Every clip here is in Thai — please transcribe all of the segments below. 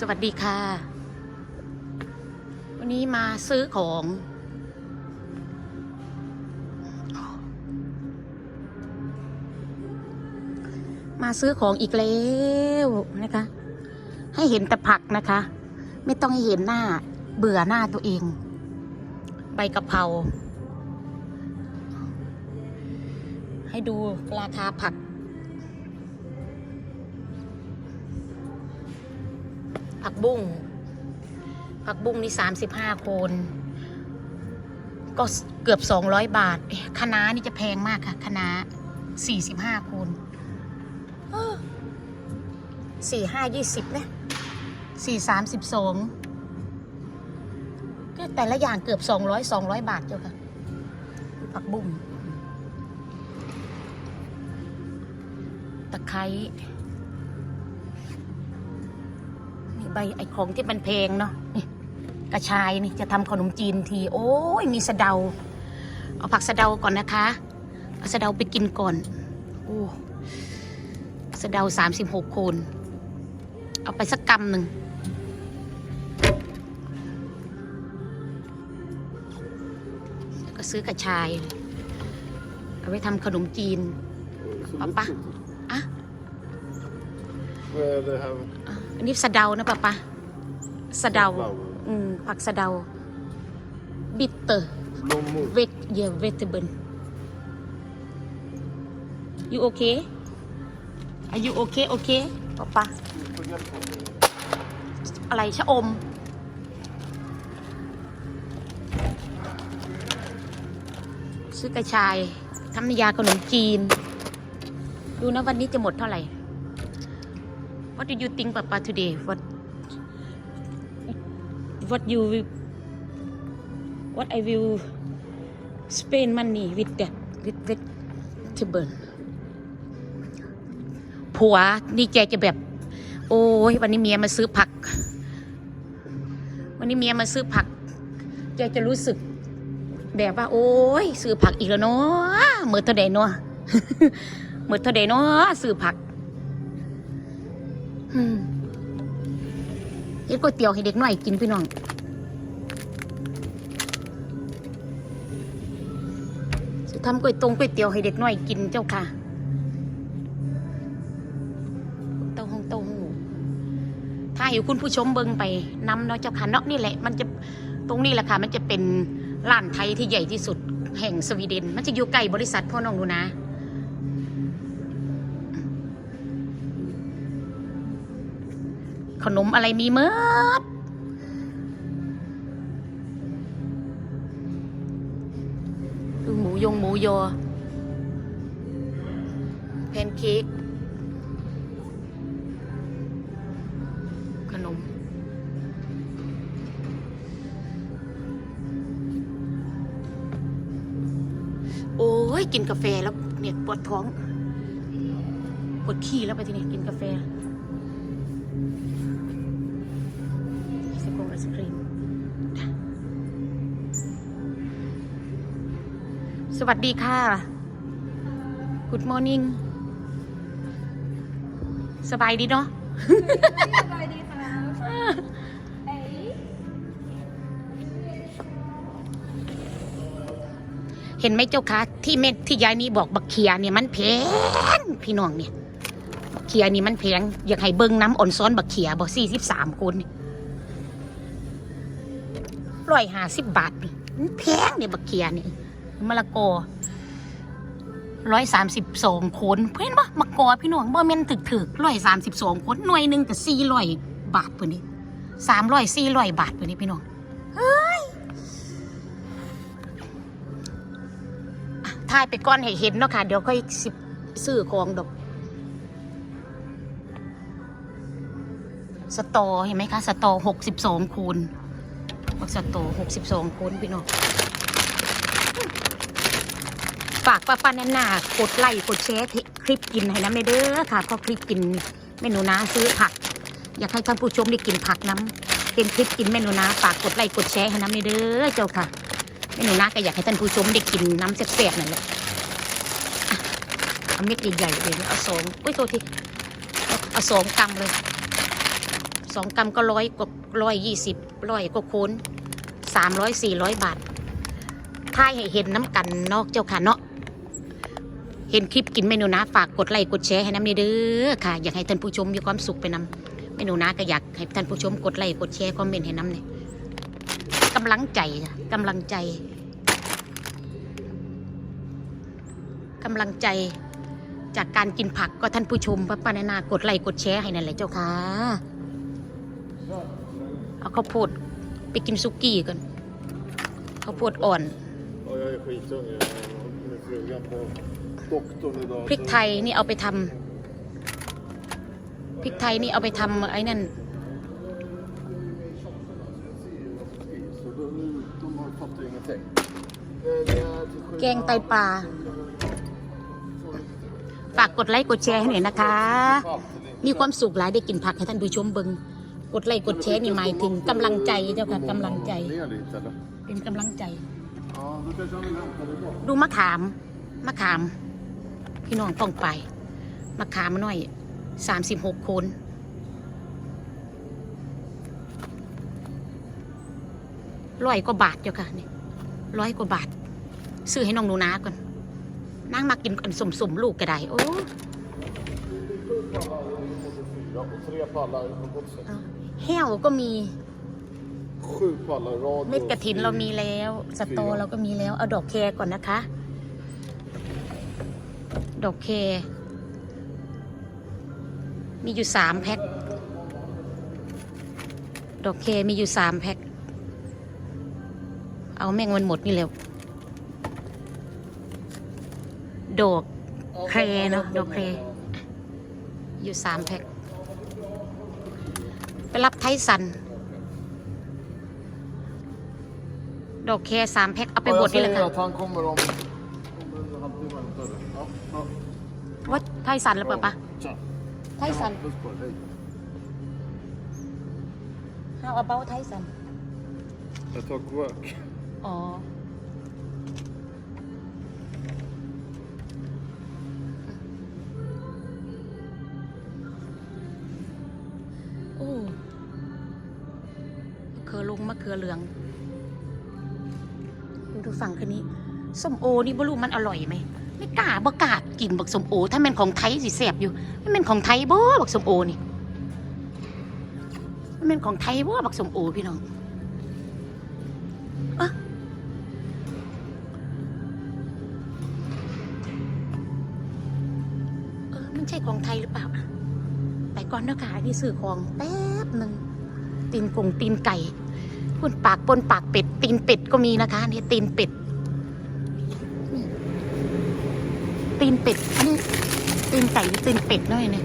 สวัสดีค่ะ วันนี้มาซื้อของ มาซื้อของอีกแล้วนะคะ ให้เห็นแต่ผักนะคะ ไม่ต้องให้เห็นหน้าเบื่อหน้าตัวเอง ใบกะเพราให้ดูราคาผัก ผักบุ้งผักบุ้งนี่สามสิบห้าคน ก็เกือบสองร้อยบาทเอ๊ะนี่จะแพงมากค่ะคณะสี่สิบห้าคนสี่ห้ายี่สิบนะสี่สามสิบสองก็แต่ละอย่างเกือบสองร้อยสองร้อยบาทเจ้าค่ะ ผักบุ้งตะไคร้ นี่ใบไอ้ของที่มันแพงเนาะกระชายนี่จะทำขนมจีนที โอ้ยมีสะเดา เอาผักสะเดาก่อนนะคะ เอาสะเดาไปกินก่อนโอ้สะเดาสามสิบหกคน เอาไปสักกำหนึ่งแล้วก็ซื้อกระชาย เอาไว้ทำขนมจีน So Papa. this is อะ Where they have อะอันนี้สะเดานะป๊าป๊าสะเดา flower. อืมผักสะเดา บิตเตอร์ Long move. เวทเยเวทเบิล you okay are you okay okay ป๊าป๊า Forget for me. อะไรชะอม ซื้อกระชายทำน้ำยาขนมจีน ดูนะวันนี้จะหมดเท่าไหร่ What do you think ป๊าป๊า today what what you What I will spend money with that with vegetable ผัวนี่แกจะแบบ โอ้ยวันนี้เมียมาซื้อผัก วันนี้เมียมาซื้อผักแกจะรู้สึกแบบว่า โอ้ยซื้อผักอีกแล้วเนาะเมื่อเท่าใดเนาะเมื่อเท่าใดเนาะซื้อผัก เฮ็ดก๋วยเตี๋ยวให้เด็กน้อยกินพี่น้องจะทำก๋วยตรงก๋วยเตี๋ยวให้เด็กน้อยกินเจ้าค่ะเต้าหู้เต้าหู้ถ้าอยู่คุณผู้ชมเบิงไปนำเนาะเจ้าค่ะเนาะนี่แหละ มันจะตรงนี้แหละค่ะ มันจะเป็นร้านไทยที่ใหญ่ที่สุดแห่งสวีเดน มันจะอยู่ใกล้บริษัทพ่อน้องดูนะ ขนมอะไรมีเมิดดูหมูยงหมูยอแพนเค้กขนม โอ้ย กินกาแฟแล้วเนี่ยปวดท้องปวดขี้แล้วไปทีนี้กินกาแฟ สกไอศครีมสวัสดีค่ะ Good morning สบายดีเนาะสวัสดีค่ะเอ้ยเห็นไหมเจ้าคะที่เม็ดที่ยายนี้บอกบักเขียเนี่ยมันแพงพี่น้องเนี่ยบักเขียนี่มันแพงอยากให้เบิ้งน้ำอ่อนซ้อนบักเขียบอกสี่สิบสามคน ร้อยห้าสิบบาทนี่มันแพงเนี่ยบักเขียนี่มะละกอร้อยสามสิบสองคนเพื่อนปะมะกอพี่น้องบ่แม่นถึกถึกร้อยสามสิบสองคนหน่วยหนึ่งกับสี่ร้อยบาทเพื่อนนี่สามร้อยสี่ร้อยบาทเพื่อนนี่พี่น้องถ่ายไปก่อนให้เห็นเนาะค่ะ เดี๋ยวค่อยสิซื้อของดอกสตอเห็นไหมคะ สตอหกสิบสองคูณ บักสตอหกสิบสองคูณพี่น้องฝากป้าป้าแน่นากดไลค์กดแชร์คลิปกินให้น้ำเด้อค่ะเพราะคลิปกินเมนูนาซื้อผัก อยากให้ท่านผู้ชมได้กินผักน้ำเป็นคลิปกินเมนูนาฝากกดไลค์กดแชร์ให้น้ำเด้อเจ้าค่ะเมนูนาก็อยากให้ท่านผู้ชมได้กินน้ำแซ่บๆนั่นแหละเอาเม็ดใหญ่ๆเลยเอาสองอุ้ยโทษทีเอาสองกรัมเลย สองกรัมก็ร้อยกว่าร้อยยี่สิบร้อยกว่าโคนสามร้อยสี่ร้อยบาทถ้าให้เห็นน้ำกันเนอกเจ้าค่ะเนาะเห็นคลิปกินเมนูนะฝากกดไลค์กดแชร์ให้น้ำเด้อค่ะ อยากให้ท่านผู้ชมมีความสุขไปนำเมนูนะก็อยากให้ท่านผู้ชมกดไลค์กดแชร์คอมเมนต์ให้น้ำเนี่ยกำลังใจจ้ะกำลังใจกำลังใจจากการกินผักก็ท่านผู้ชมป้าปานานา กดไลค์กดแชร์ให้นั่นแหละเจ้าค่ะ ข้าวโพดไปกินซุกี้กันข้าวโพดอ่อน พริกไทยนี่เอาไปทำพริกไทยนี่เอาไปทำไอ้นั่นแกงไตปลาฝากกดไลค์กดแชร์ให้หน่อยนะคะ มีความสุขหลายได้กินผักให้ท่านผู้ชมเบิง กดไลค์กดแชร์นี่หมายถึงกำลังใจเจ้าค่ะกำลังใจ เป็นกำลังใจ ดูมะขาม มะขาม พี่น้องต้องไป มะขามหน่อยสามสิบหกคนร้อยกว่าบาทเจ้าค่ะนี่ร้อยกว่าบาท ซื้อให้น้องหนูนาก่อนนั่งมากินกันสมๆลูกก็ได้โอ้ Ja, och tre pallar på godset. แห้วก็มี Sju pallar rad เม็ดกระถินเรามีแล้ว สตอเราก็มีแล้ว เอาดอกแครก่อนนะคะ ดอกแครมีอยู่สามแพ็ค ดอกแครมีอยู่สามแพ็ค เอาแม่งมันหมดนี่แล้วดอกแครเนาะ ดอกแครอยู่สามแพ็ค ไปรับไทสัน ดอกแครสามแพ็คเอาไป Ja, บ jag ดนี่แหละ säger ค่ะ att han kommer om, om en halvtimme. väntar du. Ja, ja. ว่าไทสันหรือเปล่าปะ Tja. ไทสัน Puss på dig. Hej. How about ไทสัน Jag tar work. อ๋อ ขือเหลือง ดูดูฝั่งคันนี้ส้มโอนี่บรูมันอร่อยไหมไม่กล้าบ่กล้ากินบักส้มโอ ถ้าเป็นของไทยสิแสบอยู่ถ้าเป็นของไทยบ่บักส้มโอนี่ถ้าเป็นของไทยบ่บักส้มโอพี่น้องเออมันใช่ของไทยหรือเปล่าอะไปก่อนเนอะค่ะอันนี่ซื้อของแป๊บหนึ่งตีนกงตีนไก่ คุณปากปนปากเป็ด ตีนเป็ดก็มีนะคะ นี่ตีนเป็ดตีนเป็ดอันนี้ตีนไก่หรือตีนเป็ดเน้อยเนี่ย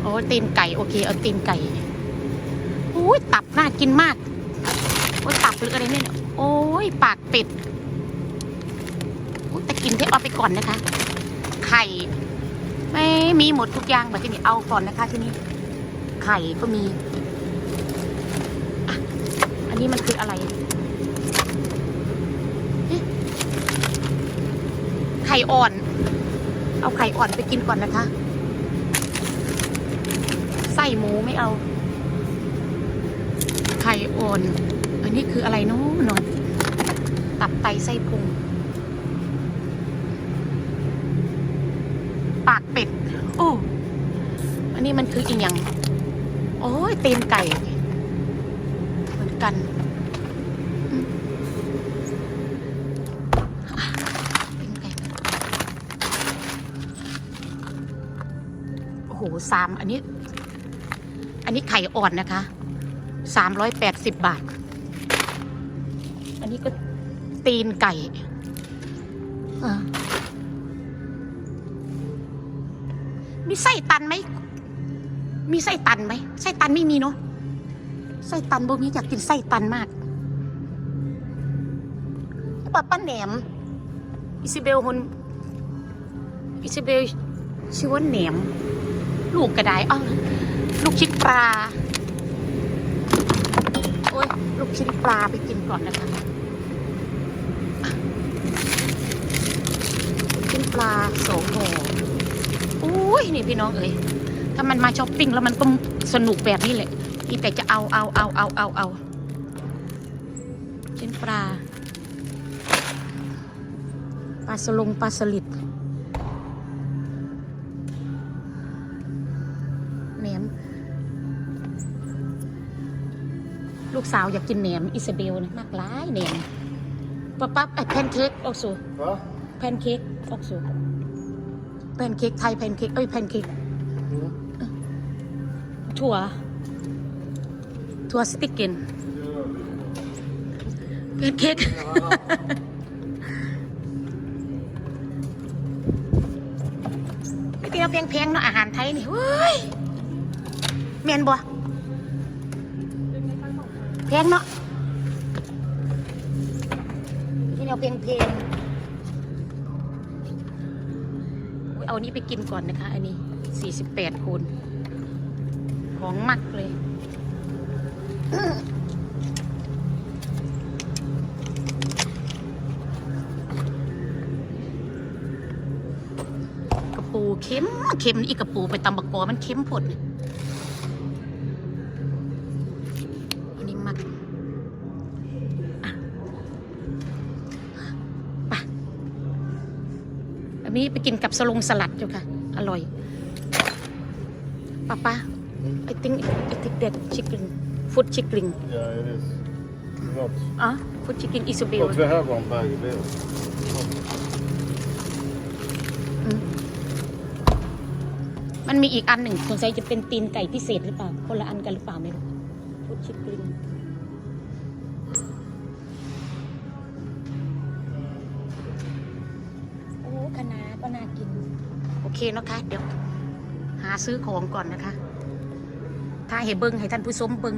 โอ้ตีนไก่โอเคเอาตีนไก่โอ้ยตับน่ากินมากโอ้ตับหรืออะไรเนี่ยโอ้ยปากเป็ดแต่กินที่เอาไปก่อนนะคะ ไข่ไม่มีหมดทุกอย่างแบบที่นี่เอาก่อนนะคะที่นี่ไข่ก็มี นนี้มันคืออะไรไข่อ่อน เอาไข่อ่อนไปกินก่อนนะคะไส้หมูไม่เอา ไข่อ่อน อันนี้คืออะไรนาะเนาะตับไตไส้พุง ปากเป็ด โอ้ อันนี้มันคืออีกอย่าง โอ้ยตีนไก่ กันอืมอะตีนไก่โอ้โหสามอันนี้ อันนี้ไข่อ่อนนะคะ สามร้อยแปดสิบบาท อันนี้ก็ตีนไก่อ่ามีไส้ตันไหม มีไส้ตันไหม ไส้ตันไม่มีเนาะ ไส้ตันบ่มีอยากกินไส้ตันมากป้าป้าแหนม อิซิเบลคนอิซิเบลชื่อว่าแหนม ลูกกระไดอ้าวลูกชิ้นปลา โอ้ย ลูกชิ้นปลาไปกินก่อนนะคะกชิ้นปลาสองห่ออุ้ย นี่พี่น้องเอ๋ยถ้ามันมาช้อปปิ้งแล้วมันก็สนุกแบบนี้แหละ มีแต่จะเอาเอาเอาเอาเอาเอาชิ้นปลา ปลาสลงปลาสลิดแหนม ลูกสาวอยากกินแหนม อิซาเบลนะมากหลายแหนมปั๊บปั๊บไอ้แพนเค้กออกสู่ Va? แพนเค้กออกสู่แพนเค้กไทยแพนเค้กเอ้ยแพนเค้ก Mm. ถั่ว ถั่วสติกเกนแพนเค้กไม่เป็นเอาแพงๆเนาะอาหารไทยนี่เฮ้ยเมียนบ่แพงเนาะที่เอาเพลงเพลงอุ๊ยเอานี้ไปกินก่อนนะคะ อันนี้ 48คูณของมักเลย กระปูเค็มเค็มอีกกระปูไปตำบักกอมันเค็มผดนี่อันนี้มักอะไปอันนี้ไปกินกับสลงสลัดอยู่ค่ะ อร่อยป้าป้า I think I think that chicken food chicken Yeah, it is. Not. อะ food chicken is a bill But we have one bag of bills. มันมีอีกอันหนึ่งสงสัยจะเป็นตีนไก่พิเศษหรือเปล่า คนละอันกันหรือเปล่าไม่รู้พุดชิคลิงโอ้คณะก็น่ากิน โอเคเนาะคะ เดี๋ยว หาซื้อของก่อนนะคะ ถ้าให้เบิ้งให้ท่านผู้ชมเบิ้ง